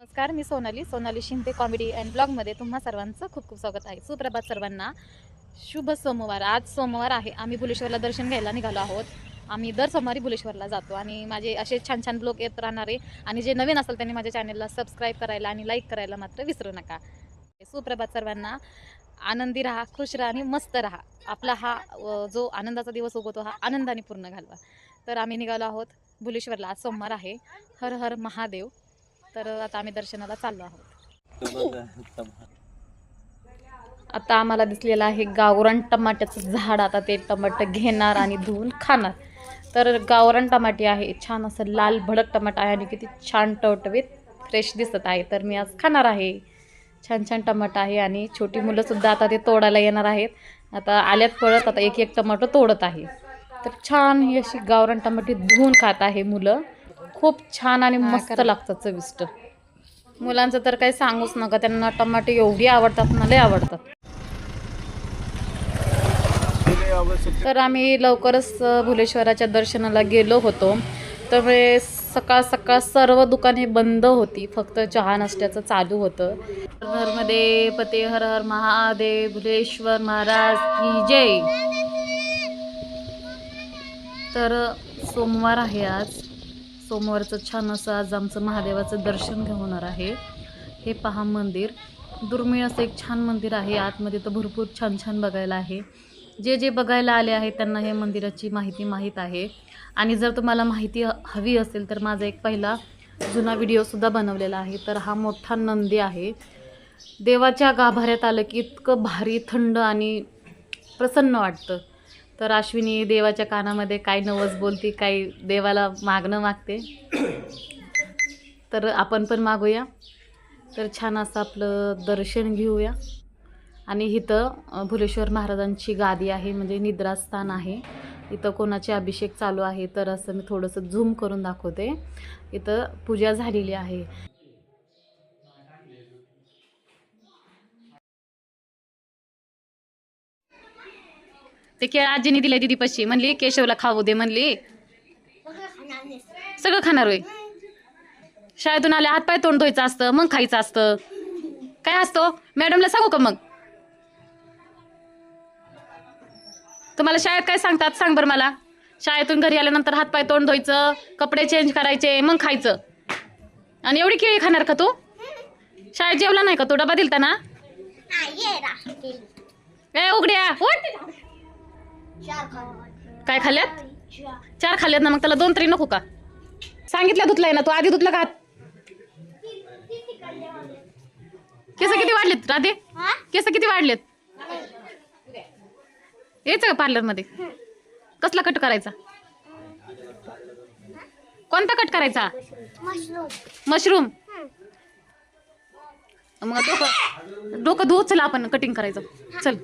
नमस्कार मी Sonali. Sonali Shinde comedy and ब्लॉगमध्ये तुम्हा सर्वांचं खूप खूप स्वागत आहे. सुप्रभात सर्वांना. शुभ सोमवार. आज सोमवार आहे. आम्ही बुलेश्वरला दर्शन घ्यायला निघालो आहोत. आम्ही दर सोमवारी बुलेश्वरला जातो आणि माझे असे छान छान ब्लॉग येत राहणारे आणि जे नवीन असेल त्यांनी माझ्या चॅनलला सबस्क्राईब करायला आणि लाईक करायला मात्र विसरू नका. सुप्रभात सर्वांना. आनंदी राहा खुश राहा आणि मस्त राहा. आपला हा जो आनंदाचा दिवस उगवतो हा आनंदाने पूर्ण घालवा. तर आम्ही निघालो आहोत बुलेश्वरला. आज सोमवार आहे. हर हर महादेव. तर आता आम्ही दर्शनाला चाललो आहोत. आता आम्हाला दिसलेलं आहे गावरान टमाट्याचं झाड. आता ते टमाटर घेणार आणि धुवून खाणार. तर गावरान टमाटे आहे. छान असं लाल भडक टमाटा आहे आणि किती छान टवटवीत फ्रेश दिसत आहे. तर मी आज खाणार आहे. छान छान टमाटा आहे आणि छोटी मुलंसुद्धा आता ते तोडायला येणार आहेत. आता आल्यात पळत आता एक एक टमाटो तोडत आहे. तर छान ही अशी गावरान टमाटे धुवून खात आहे मुलं. खूप छान आणि मस्त लागतात चविष्ट. मुलांचं तर काही सांगूच नका त्यांना टमाटे एवढी आवडतात ना लय आवडतात. तर आम्ही लवकरच भुलेश्वराच्या दर्शनाला गेलो होतो. त्यामुळे सकाळ सकाळ सर्व दुकाने बंद होती फक्त चहा नाश्त्याचं चालू होतं. नर्मदे पते हर हर महादेव भुलेश्वर महाराज की जय. तर सोमवार आहे आज. सोमवारचं छान असं आज आमचं महादेवाचं दर्शन होणार आहे. हे पहा मंदिर. दुर्मिळ असं एक छान मंदिर आहे. आतमध्ये तर भरपूर छान छान बघायला आहे. जे जे बघायला आले आहेत त्यांना हे मंदिराची माहिती माहीत आहे. आणि जर तुम्हाला माहिती ह- हवी असेल तर माझा एक पहिला जुना व्हिडिओसुद्धा बनवलेला आहे. तर हा मोठा नंदी आहे. देवाच्या गाभाऱ्यात आलं की इतकं भारी थंड आणि प्रसन्न वाटतं. तर अश्विनी देवाच्या कानामध्ये काय नवस बोलती काही देवाला मागणं मागते. तर आपण पण मागूया. तर छान असं आपलं दर्शन घेऊया. आणि इथं भुलेश्वर महाराजांची गादी आहे म्हणजे निद्रास्थान आहे. इथं कोणाचे अभिषेक चालू आहे तर असं मी थोडंसं झूम करून दाखवते. इथं पूजा झालेली आहे. ते केळ आजीने दिले दिदी पशी म्हणली केशवला खाऊ दे म्हणली. सगळं खाणार होय. शाळेतून आले हातपाय तोंड धुवायचं असतं मग खायचं असतं. काय असतो मॅडमला सांगू का मग? तुम्हाला शाळेत काय सांगतात? सांग बरं मला. शाळेतून घरी आल्यानंतर हातपाय तोंड धुवायचं कपडे चेंज करायचे मग खायचं. आणि एवढी केळी खाणार का तू? शाळेत जेवला नाही का तू? डबा दिलता ना? ए उघड्या. काय खाल्ल्यात? चार खाल्ल्यात ना मग त्याला दोन तरी नको का? सांगितलं धुतलंय ना तू आधी धुतलं का? केस किती वाढलेत राधे? केस किती वाढलेत? यायचं का पार्लरमध्ये. कसला कट करायचा? कोणता कट करायचा? मशरूम. मग डोकं डोकं धुवू चला आपण कटिंग करायचं. चल.